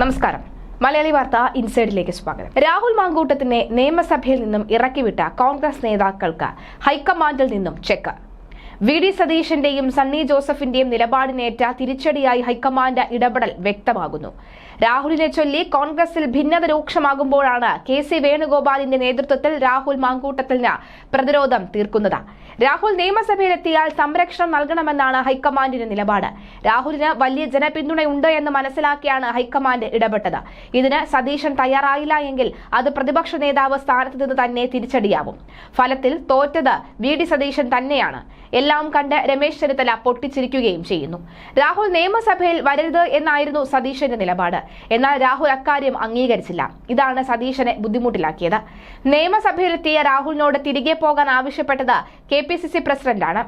നമസ്കാരം. മലയാളി വാർത്ത ഇൻസൈഡിലേക്ക് സ്വാഗതം. രാഹുൽ മാങ്കൂട്ടത്തിനെ നിയമസഭയിൽ നിന്നും ഇറക്കിവിട്ട കോൺഗ്രസ് നേതാക്കൾക്ക് ഹൈക്കമാൻഡിൽ നിന്നും ചെക്ക്. വി ഡി സതീശന്റെയും സണ്ണി ജോസഫിന്റെയും നിലപാടിനേറ്റ തിരിച്ചടിയായി ഹൈക്കമാൻഡ് ഇടപെടൽ വ്യക്തമാകുന്നു. രാഹുലിനെ ചൊല്ലി കോൺഗ്രസിൽ ഭിന്നത രൂക്ഷമാകുമ്പോഴാണ് കെ സി വേണുഗോപാലിന്റെ നേതൃത്വത്തിൽ രാഹുൽ മാങ്കൂട്ടത്തിന് പ്രതിരോധം തീർക്കുന്നത്. രാഹുൽ നിയമസഭയിലെത്തിയാൽ സംരക്ഷണം നൽകണമെന്നാണ് ഹൈക്കമാൻഡിന്റെ നിലപാട്. രാഹുലിന് വലിയ ജനപിന്തുണയുണ്ട് എന്ന് മനസ്സിലാക്കിയാണ് ഹൈക്കമാൻഡ് ഇടപെട്ടത്. ഇതിന് സതീശൻ തയ്യാറായില്ല എങ്കിൽ അത് പ്രതിപക്ഷ നേതാവ് സ്ഥാനത്ത് നിന്ന് തന്നെ തിരിച്ചടിയാവും. ഫലത്തിൽ തോറ്റത് വി ഡി സതീശൻ തന്നെയാണ്. എല്ലാം കണ്ട് രമേശ് ചെന്നിത്തല പൊട്ടിച്ചിരിക്കുകയും ചെയ്യുന്നു. രാഹുൽ നിയമസഭയിൽ വരരുത് എന്നായിരുന്നു സതീശന്റെ നിലപാട്. എന്നാൽ രാഹുൽ അക്കാര്യം അംഗീകരിച്ചില്ല. ഇതാണ് സതീശനെ ബുദ്ധിമുട്ടിലാക്കിയത്. നിയമസഭയിലെത്തിയ രാഹുലിനോട് തിരികെ പോകാൻ ആവശ്യപ്പെട്ടത് കെ പി സി സി പ്രസിഡന്റാണ്.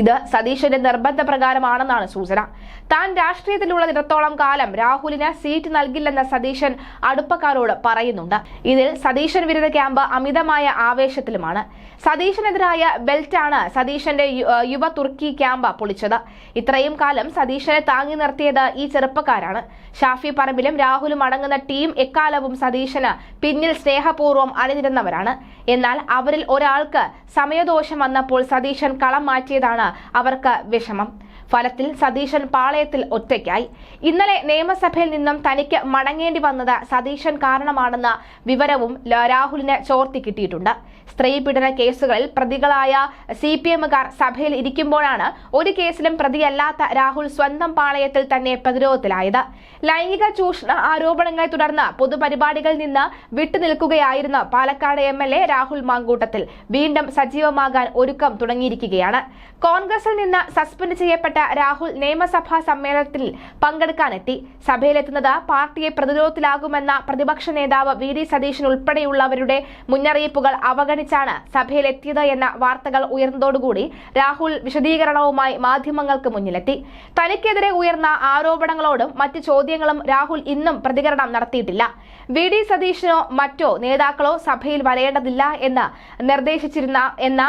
ഇത് സതീശന്റെ നിർബന്ധ പ്രകാരമാണെന്നാണ് സൂചന. താൻ രാഷ്ട്രീയത്തിലുള്ളതിടത്തോളം കാലം രാഹുലിന് സീറ്റ് നൽകില്ലെന്ന സതീശൻ അടുപ്പക്കാരോട് പറയുന്നുണ്ട്. ഇതിൽ സതീശൻ വിരുദ്ധ ക്യാമ്പ് അമിതമായ ആവേശത്തിലുമാണ്. സതീശനെതിരായ ബെൽറ്റാണ് സതീശന്റെ യുവ തുർക്കി ക്യാമ്പ് പൊളിച്ചത്. ഇത്രയും കാലം സതീശനെ താങ്ങി നിർത്തിയത് ഈ ചെറുപ്പക്കാരാണ്. ഷാഫി പറമ്പിലും രാഹുലും അടങ്ങുന്ന ടീം എക്കാലവും സതീശന് പിന്നിൽ സ്നേഹപൂർവം അണിനിരുന്നവരാണ്. എന്നാൽ അവരിൽ ഒരാൾക്ക് സമയദോഷം വന്നപ്പോൾ സതീശൻ കളം മാറ്റിയതാണ് അവർക്ക് വിഷമം. ഫലത്തിൽ സതീശൻ പാളയത്തിൽ ഒറ്റയ്ക്കായി. ഇന്നലെ നിയമസഭയിൽ നിന്നും തനിക്ക് മടങ്ങേണ്ടി വന്നത് സതീശൻ കാരണമാണെന്ന വിവരവും രാഹുലിന് ചോർത്തി കിട്ടിയിട്ടുണ്ട്. സ്ത്രീ പീഡന കേസുകളിൽ പ്രതികളായ സി പി എമ്മുകാർ സഭയിൽ ഇരിക്കുമ്പോഴാണ് ഒരു കേസിലും പ്രതിയല്ലാത്ത രാഹുൽ സ്വന്തം പാളയത്തിൽ തന്നെ പ്രതിരോധത്തിലായത്. ലൈംഗിക ചൂഷണ ആരോപണങ്ങളെ തുടർന്ന് പൊതുപരിപാടികളിൽ നിന്ന് വിട്ടുനിൽക്കുകയായിരുന്ന Palakkad M L A Rahul Mankoottathil വീണ്ടും സജീവമാകാൻ ഒരുക്കം തുടങ്ങിയിരിക്കുകയാണ്. കോൺഗ്രസിൽ നിന്ന് സസ്പെൻഡ് ചെയ്യപ്പെട്ട രാഹുൽ നിയമസഭാ സമ്മേളനത്തിൽ പങ്കെടുക്കാനെത്തി. സഭയിലെത്തുന്നത് പാർട്ടിയെ പ്രതിരോധത്തിലാകുമെന്ന പ്രതിപക്ഷ നേതാവ് വി ഡി സതീശൻ ഉൾപ്പെടെയുള്ളവരുടെ മുന്നറിയിപ്പുകൾ അവഗണിച്ചാണ് സഭയിലെത്തിയത് എന്ന വാർത്തകൾ ഉയർന്നതോടുകൂടി രാഹുൽ വിശദീകരണവുമായി മാധ്യമങ്ങൾക്ക് മുന്നിലെത്തി. തനിക്കെതിരെ ഉയർന്ന ആരോപണങ്ങളോടും മറ്റ് ചോദ്യങ്ങളും രാഹുൽ ഇന്നും പ്രതികരണം നടത്തിയിട്ടില്ല. വി ഡി സതീശനോ മറ്റോ നേതാക്കളോ സഭയിൽ വരേണ്ടതില്ല എന്ന് നിർദ്ദേശിച്ചിരുന്ന എന്ന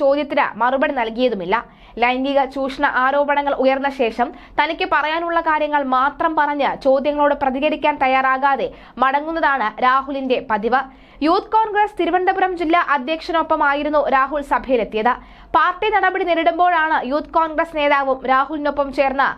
ചോദ്യത്തിന് മറുപടി നൽകിയതുമില്ല. ലൈംഗിക ചൂഷണ ആരോപണങ്ങൾ ഉയർന്ന ശേഷം തനിക്ക് പറയാനുള്ള കാര്യങ്ങൾ മാത്രം പറഞ്ഞ് ചോദ്യങ്ങളോട് പ്രതികരിക്കാൻ തയ്യാറാകാതെ മടങ്ങുന്നതാണ് രാഹുലിന്റെ പതിവ്. യൂത്ത് കോൺഗ്രസ് തിരുവനന്തപുരം ജില്ലാ അധ്യക്ഷനൊപ്പമായിരുന്നു രാഹുൽ സഭയിലെത്തിയത്. പാർട്ടി നടപടി നേരിടുമ്പോഴാണ് യൂത്ത് കോൺഗ്രസ് നേതാവും രാഹുലിനൊപ്പം ചേർന്ന്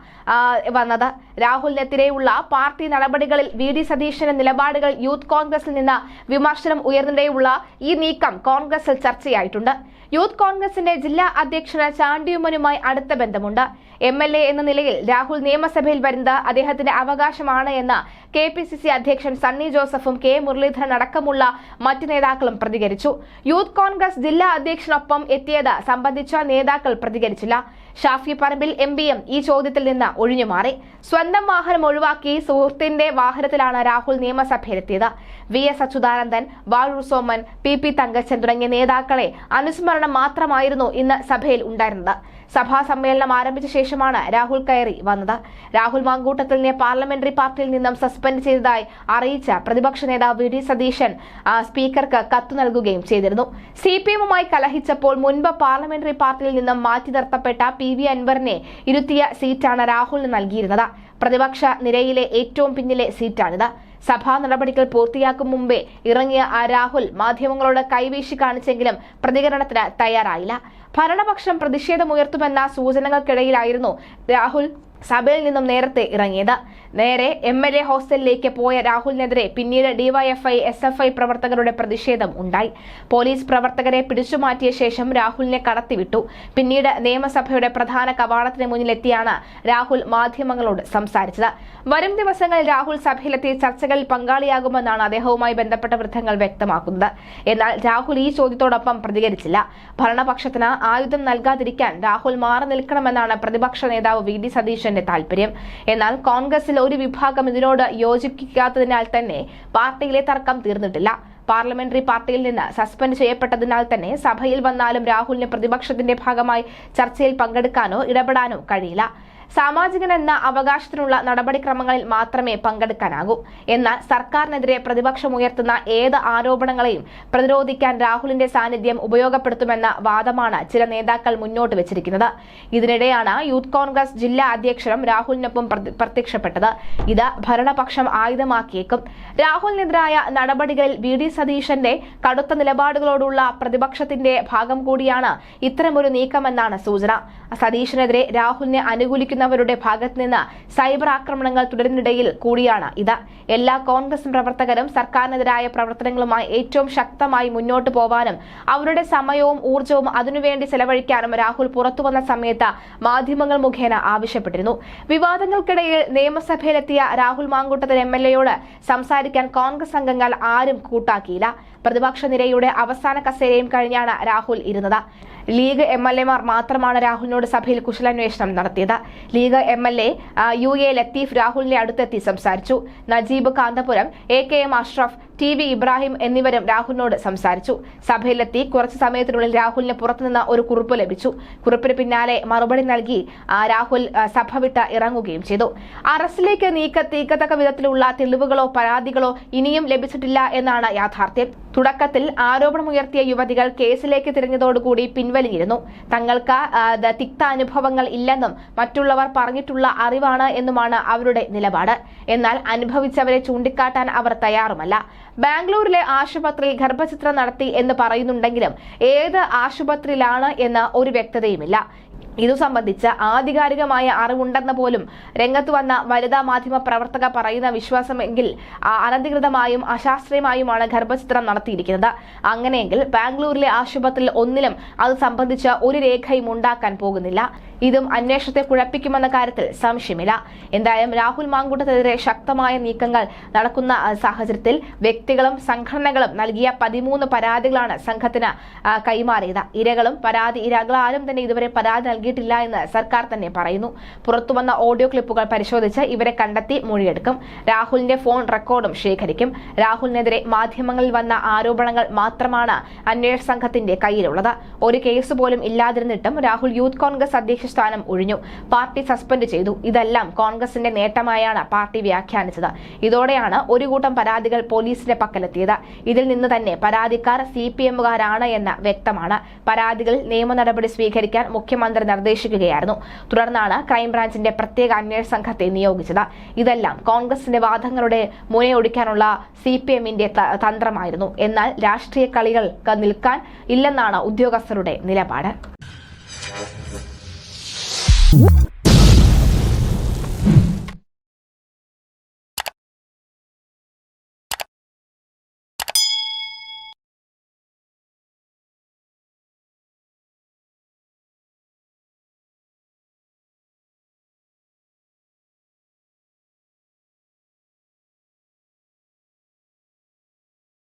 വന്നത്. രാഹുലിനെതിരെയുള്ള പാർട്ടി നടപടികളിൽ വി. ഡി. സതീശന്റെ നിലപാടുകൾ യൂത്ത് കോൺഗ്രസിൽ നിന്ന് വിമർശനം ഉയർന്നിടെയുള്ള ഈ നീക്കം കോൺഗ്രസിൽ ചർച്ചയായിട്ടുണ്ട്. യൂത്ത് കോൺഗ്രസിന്റെ ജില്ലാ അധ്യക്ഷന് ചാണ്ടിയുമ്മനുമായി അടുത്ത ബന്ധമുണ്ട്. എം എൽ എ എന്ന നിലയിൽ രാഹുൽ നിയമസഭയിൽ വരുന്നത് അദ്ദേഹത്തിന്റെ അവകാശമാണ് എന്ന് കെ പി സി സി അധ്യക്ഷൻ സണ്ണി ജോസഫും കെ മുരളീധരൻ അടക്കമുള്ള മറ്റ് നേതാക്കളും പ്രതികരിച്ചു. യൂത്ത് കോൺഗ്രസ് ജില്ലാ അധ്യക്ഷനൊപ്പം എത്തിയത് സംബന്ധിച്ച നേതാക്കൾ പ്രതികരിച്ചില്ല. ഷാഫി പറമ്പിൽ എം പിയും ഈ ചോദ്യത്തിൽ നിന്ന് ഒഴിഞ്ഞുമാറി സ്വന്തം വാഹനം ഒഴിവാക്കി സുഹൃത്തിന്റെ വാഹനത്തിലാണ് Rahul നിയമസഭയിലെത്തിയത്. V S Achuthanandan Vazhoor Soman P P Thankachan തുടങ്ങിയ നേതാക്കളെ അനുസ്മരണം മാത്രമായിരുന്നു ഇന്ന് സഭയിൽ ഉണ്ടായിരുന്നത്. സഭാ സമ്മേളനം ആരംഭിച്ച ശേഷമാണ് രാഹുൽ കയറി വന്നത്. രാഹുൽ മാങ്കൂട്ടത്തിലിനെ പാർലമെന്ററി പാർട്ടിയിൽ നിന്നും സസ്പെൻഡ് ചെയ്തതായി അറിയിച്ച പ്രതിപക്ഷ നേതാവ് വി. ഡി. സതീശൻ സ്പീക്കർക്ക് കത്തു നൽകുകയും ചെയ്തിരുന്നു. സി പി എമ്മുമായി കലഹിച്ചപ്പോൾ മുൻപ് പാർലമെന്ററി പാർട്ടിയിൽ നിന്നും മാറ്റി നിർത്തപ്പെട്ട പി. വി. അൻവറിനെ ഇരുത്തിയ സീറ്റാണ് രാഹുലിന് നൽകിയിരുന്നത്. പ്രതിപക്ഷ നിരയിലെ ഏറ്റവും പിന്നിലെ സീറ്റാണിത്. സഭാ നടപടികൾ പൂർത്തിയാക്കും മുമ്പേ ഇറങ്ങിയ രാഹുൽ മാധ്യമങ്ങളോട് കൈവീശി കാണിച്ചെങ്കിലും പ്രതികരണത്തിന് തയ്യാറായില്ല. ഭരണപക്ഷം പ്രതിഷേധമുയർത്തുമെന്ന സൂചനകൾക്കിടയിലായിരുന്നു രാഹുൽ സഭയിൽ നിന്നും നേരത്തെ ഇറങ്ങിയത്. നേരെ എം എൽ എ ഹോസ്റ്റലിലേക്ക് പോയ രാഹുലിനെതിരെ പിന്നീട് ഡിവൈഎഫ്ഐ എസ് എഫ് ഐ പ്രവർത്തകരുടെ പ്രതിഷേധം ഉണ്ടായി. പോലീസ് പ്രവർത്തകരെ പിടിച്ചുമാറ്റിയ ശേഷം രാഹുലിനെ കടത്തിവിട്ടു. പിന്നീട് നിയമസഭയുടെ പ്രധാന കവാടത്തിന് മുന്നിലെത്തിയാണ് രാഹുൽ മാധ്യമങ്ങളോട് സംസാരിച്ചത്. വരും ദിവസങ്ങളിൽ രാഹുൽ സഭയിലെത്തി ചർച്ചകളിൽ പങ്കാളിയാകുമെന്നാണ് അദ്ദേഹവുമായി ബന്ധപ്പെട്ട വൃദ്ധങ്ങൾ വ്യക്തമാക്കുന്നത്. എന്നാൽ രാഹുൽ ഈ ചോദ്യത്തോടൊപ്പം പ്രതികരിച്ചില്ല. ഭരണപക്ഷത്തിന് ആയുധം നൽകാതിരിക്കാൻ രാഹുൽ മാറി നിൽക്കണമെന്നാണ് പ്രതിപക്ഷ നേതാവ് വി. ഡി. സതീശന്റെ താല്പര്യം. എന്നാൽ കോൺഗ്രസിൽ ഒരു വിഭാഗം ഇതിനോട് യോജിക്കാത്തതിനാൽ തന്നെ പാർട്ടിയിലെ തർക്കം തീർന്നിട്ടില്ല. പാർലമെന്ററി പാർട്ടിയിൽ നിന്ന് സസ്പെൻഡ് ചെയ്യപ്പെട്ടതിനാൽ തന്നെ സഭയിൽ വന്നാലും രാഹുലിന് പ്രതിപക്ഷത്തിന്റെ ഭാഗമായി ചർച്ചയിൽ പങ്കെടുക്കാനോ ഇടപെടാനോ കഴിയില്ല. സാമാജികനെന്ന അവകാശത്തിനുള്ള നടപടിക്രമങ്ങളിൽ മാത്രമേ പങ്കെടുക്കാനാകൂ. എന്നാൽ സർക്കാരിനെതിരെ പ്രതിപക്ഷമുയർത്തുന്ന ഏത് ആരോപണങ്ങളെയും പ്രതിരോധിക്കാൻ രാഹുലിന്റെ സാന്നിധ്യം ഉപയോഗപ്പെടുത്തുമെന്ന വാദമാണ് ചില നേതാക്കൾ മുന്നോട്ട് വെച്ചിരിക്കുന്നത്. ഇതിനിടെയാണ് യൂത്ത് കോൺഗ്രസ് ജില്ലാ അധ്യക്ഷനും രാഹുലിനൊപ്പം പ്രതി- പ്രത്യക്ഷപ്പെട്ടത്. ഇത് ഭരണപക്ഷം ആയുധമാക്കിയേക്കും. രാഹുലിനെതിരായ നടപടികളിൽ വി ഡി സതീശന്റെ കടുത്ത നിലപാടുകളോടുള്ള പ്രതിപക്ഷത്തിന്റെ ഭാഗം കൂടിയാണ് ഇത്തരമൊരു നീക്കമെന്നാണ് സൂചന. സതീശനെതിരെ രാഹുലിനെ അനുകൂലിക്കുന്നവരുടെ ഭാഗത്ത് നിന്ന് സൈബർ ആക്രമണങ്ങൾ തുടരുന്നിടയിൽ കൂടിയാണ് ഇത്. എല്ലാ കോൺഗ്രസ് പ്രവർത്തകരും സർക്കാരിനെതിരായ പ്രവർത്തനങ്ങളുമായി ഏറ്റവും ശക്തമായി മുന്നോട്ട് പോവാനും അവരുടെ സമയവും ഊർജവും അതിനുവേണ്ടി ചെലവഴിക്കാനും രാഹുൽ പുറത്തുവന്ന സമയത്ത് മാധ്യമങ്ങൾ മുഖേന ആവശ്യപ്പെട്ടിരുന്നു. വിവാദങ്ങൾക്കിടയിൽ നിയമസഭയിലെത്തിയ രാഹുൽ മാങ്കൂട്ടത്തിൽ എം എൽ എയോട് സംസാരിക്കാൻ കോൺഗ്രസ് അംഗങ്ങൾ ആരും കൂട്ടാക്കിയില്ല. പ്രതിപക്ഷ നിരയുടെ അവസാന കസേരയും കഴിഞ്ഞാണ് രാഹുൽ ഇരുന്നത്. ലീഗ് എം എൽ എമാർ മാത്രമാണ് രാഹുലിനോട് സഭയിൽ കുശലാന്വേഷണം നടത്തിയത്. League M L A U A Latheef രാഹുലിനെ അടുത്തെത്തി സംസാരിച്ചു. Najeeb Kanthapuram A K M Ashraf T V Ibrahim എന്നിവരും രാഹുലിനോട് സംസാരിച്ചു. സഭയിലെത്തി കുറച്ചു സമയത്തിനുള്ളിൽ രാഹുലിന് പുറത്തുനിന്ന് ഒരു കുറിപ്പ് ലഭിച്ചു. കുറിപ്പിന് പിന്നാലെ മറുപടി നൽകി രാഹുൽ സഭ വിട്ട് ഇറങ്ങുകയും ചെയ്തു. അറസ്റ്റിലേക്ക് നീക്ക തീക്കത്തക്ക വിധത്തിലുള്ള തെളിവുകളോ പരാതികളോ ഇനിയും ലഭിച്ചിട്ടില്ല എന്നാണ് യാഥാർത്ഥ്യം. തുടക്കത്തിൽ ആരോപണമുയർത്തിയ യുവതികൾ കേസിലേക്ക് തിരിഞ്ഞതോടുകൂടി പിൻവലിഞ്ഞിരുന്നു തങ്ങൾക്ക് തിക്ത അനുഭവങ്ങൾ ഇല്ലെന്നും മറ്റുള്ളവർ പറഞ്ഞിട്ടുള്ള അറിവാണ് എന്നുമാണ് അവരുടെ നിലപാട്. എന്നാൽ അനുഭവിച്ചവരെ ചൂണ്ടിക്കാട്ടാൻ അവർ തയ്യാറുമല്ല. ബാംഗ്ലൂരിലെ ആശുപത്രിയിൽ ഗർഭചിത്രം നടത്തി എന്ന് പറയുന്നുണ്ടെങ്കിലും ഏത് ആശുപത്രിയിലാണ് എന്ന് ഒരു വ്യക്തതയുമില്ല. ഇതു സംബന്ധിച്ച് ആധികാരികമായ അറിവുണ്ടെന്ന് പോലും രംഗത്ത് വന്ന വനിതാ മാധ്യമ പ്രവർത്തക പറയുന്ന വിശ്വാസമെങ്കിൽ അനധികൃതമായും അശാസ്ത്രീയമായുമാണ് ഗർഭചിത്രം നടത്തിയിരിക്കുന്നത്. അങ്ങനെയെങ്കിൽ ബാംഗ്ലൂരിലെ ആശുപത്രിയിൽ ഒന്നിലും അത് സംബന്ധിച്ച ഒരു രേഖയും ഉണ്ടാക്കാൻ പോകുന്നില്ല. ഇതും അന്വേഷണത്തെ കുഴപ്പിക്കുമെന്ന കാര്യത്തിൽ സംശയമില്ല. എന്തായാലും രാഹുൽ മാങ്കൂട്ടത്തിനെതിരെ ശക്തമായ നീക്കങ്ങൾ നടക്കുന്ന സാഹചര്യത്തിൽ വ്യക്തികളും സംഘടനകളും നൽകിയ പതിമൂന്ന് പരാതികളാണ് സംഘത്തിന് കൈമാറിയത്. ഇരകളും പരാതി ഇരകളാരും തന്നെ ഇതുവരെ പരാതി നൽകിയിട്ടില്ല എന്ന് സർക്കാർ തന്നെ പറയുന്നു. പുറത്തുവന്ന ഓഡിയോ ക്ലിപ്പുകൾ പരിശോധിച്ച് ഇവരെ കണ്ടെത്തി മൊഴിയെടുക്കും. രാഹുലിന്റെ ഫോൺ റെക്കോർഡും ശേഖരിക്കും. രാഹുലിനെതിരെ മാധ്യമങ്ങളിൽ വന്ന ആരോപണങ്ങൾ മാത്രമാണ് അന്വേഷണ സംഘത്തിന്റെ കയ്യിലുള്ളത്. ഒരു കേസ് പോലും ഇല്ലാതിരുന്നിട്ടും രാഹുൽ യൂത്ത് കോൺഗ്രസ് അധ്യക്ഷ സ്ഥാനം ഒഴിഞ്ഞു. പാർട്ടി സസ്പെൻഡ് ചെയ്തു. ഇതെല്ലാം കോൺഗ്രസിന്റെ നേട്ടമായാണ് പാർട്ടി വ്യാഖ്യാനിച്ചത്. ഇതോടെയാണ് ഒരു കൂട്ടം പരാതികൾ പോലീസിന്റെ പക്കലെത്തിയത്. ഇതിൽ നിന്ന് തന്നെ പരാതിക്കാർ സി പി എമ്മുകാരാണ് എന്ന് വ്യക്തമാണ്. പരാതികളിൽ നിയമ നടപടി സ്വീകരിക്കാൻ മുഖ്യമന്ത്രി നിർദ്ദേശിക്കുകയായിരുന്നു. തുടർന്നാണ് ക്രൈംബ്രാഞ്ചിന്റെ പ്രത്യേക അന്വേഷണ സംഘത്തെ നിയോഗിച്ചത്. ഇതെല്ലാം കോൺഗ്രസിന്റെ വാദങ്ങളുടെ മുനയൊടിക്കാനുള്ള സി പി എമ്മിന്റെ തന്ത്രമായിരുന്നു. എന്നാൽ രാഷ്ട്രീയ കളികൾക്ക് നിൽക്കാൻ ഇല്ലെന്നാണ് ഉദ്യോഗസ്ഥരുടെ നിലപാട്. Whoop.